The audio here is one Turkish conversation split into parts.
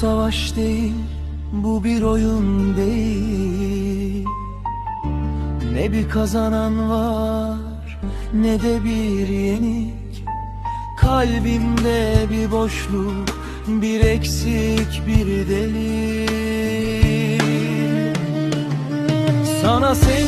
savaş değil, bu bir oyun değil. Ne bir kazanan var, ne de bir yenik. Kalbimde bir boşluk, bir eksik, bir delik Sana seni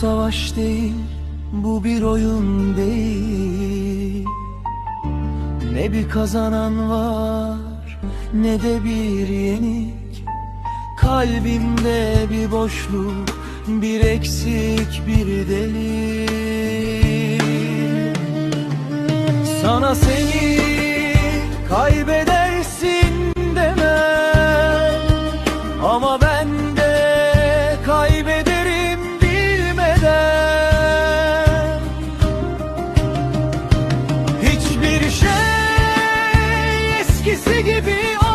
savaş değil, bu bir oyun değil. Ne bir kazanan var, ne de bir yenik. Kalbimde bir boşluk, bir eksik, bir delik Sana seni eskisi gibi